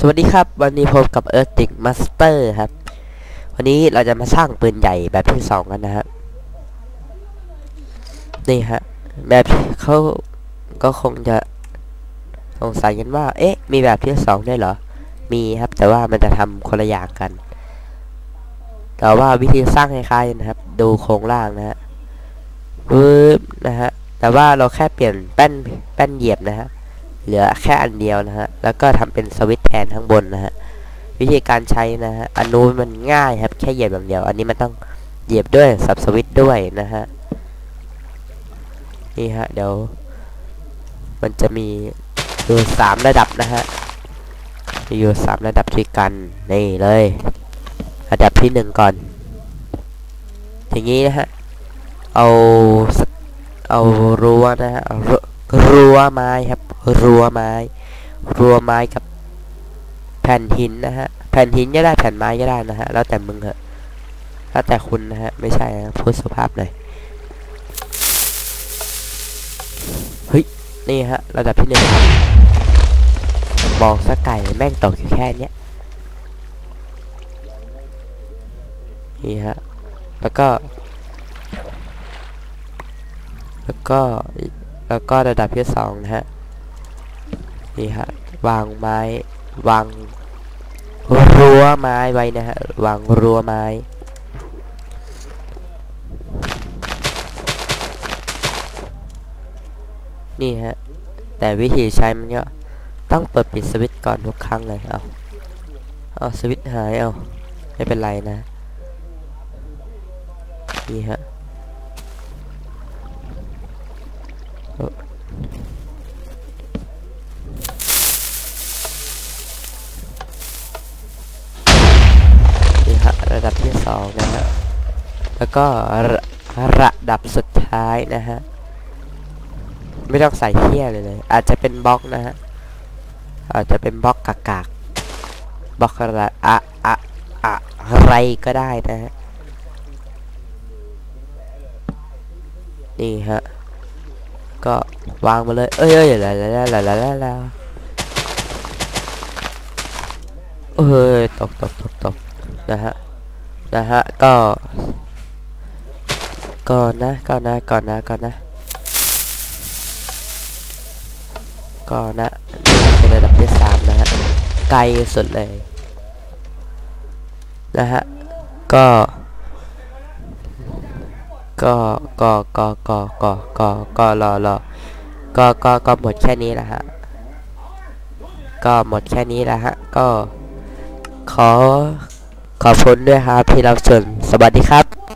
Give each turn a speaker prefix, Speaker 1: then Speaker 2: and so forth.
Speaker 1: สวัสดีครับ วันนี้พบกับ e a r t h i n g Master ครับ วันนี้เราจะมาสร้างปืนใหญ่แบบที่สองกันนะครับนี่ฮะแบบเขาก็คงจะสงสัยกันว่า เอ๊ะ มีแบบที่สองได้วยเหรอ มีครับ แต่ว่ามันจะทำคนละอย่างกัน แต่ว่าวิธีสร้างคล้ายๆนะครับ ดูโครงล่างนะฮะปึ๊บนะฮะแต่ว่าเราแค่เปลี่ยนแป้นแป้นเหยียบนะฮะ เหลือแค่อันเดียวนะฮะ แล้วก็ทำเป็นสวิตแทนข้างบนนะฮะ วิธีการใช้นะฮะ อันนู้นมันง่ายครับ แค่เหยียบอย่างเดียว อันนี้มันต้องเหยียบด้วยสับสวิตด้วยนะฮะ นี่ฮะ เดี๋ยว มันจะมีอยู่สามระดับนะฮะอยู่สามระดับที่กัน นี่เลย ระดับที่หนึ่งก่อน อย่างนี้นะฮะ เอา เอารั้วนะฮะรั้วไม้ครับ รั้วไม้รั้วไม้กับแผ่นหินนะฮะแผ่นหินก็ได้แผ่นไม้ก็ได้นะฮะแล้วแต่มึงเหอะแล้วแต่คุณนะฮะไม่ใช่นะพูดสุภาพหน่อยเฮ้ยนี่ฮะระดับที่หนึ่งมองสักไก่แม่งตกอยู่แค่เนี้ยนี่ฮะแล้วก็ แล้วก็แล้วก็ระดับที่สองนะฮะ นี่ฮะวางไม้วางรั้วไม้ไว้นะฮะวางรั้วไม้นี่ฮะ แต่วิธีใช้มันก็ต้องเปิดปิดสวิตช์ก่อนทุกครั้งเลย เอาเอาสวิตช์หายเอาไม่เป็นไรนะ นี่ฮะ นี่ฮะระ ดับที่สองนะฮะ แล้วก็ระระดับสุดท้ายนะฮะ ไม่ต้องใส่เที่ยเลยเลย อาจจะเป็นบล็อกนะฮะ อาจจะเป็นบล็อกกากๆบล็อกอะไรอะอะอะอะไรก็ได้นะฮะ นี่ฮะ ก็วางมาเลย เอ้ยเอ้ยละละละละละละละเอ้ยตกตกตกตกนะฮะ นะฮะก็ก่อนนะก่อนนะก่อนนะก่อนนะก่อนนะเป็นระดับที่สามนะฮะไกลสุดเลยนะฮะก็ก็ก็ก็ก็ก็ก็ก็รอรอก็ก็ก็หมดแค่นี้แหละฮะก็หมดแค่นี้แหละฮะก็ขอ ขอบคุณด้วยครับที่รับชมสวัสดีครับ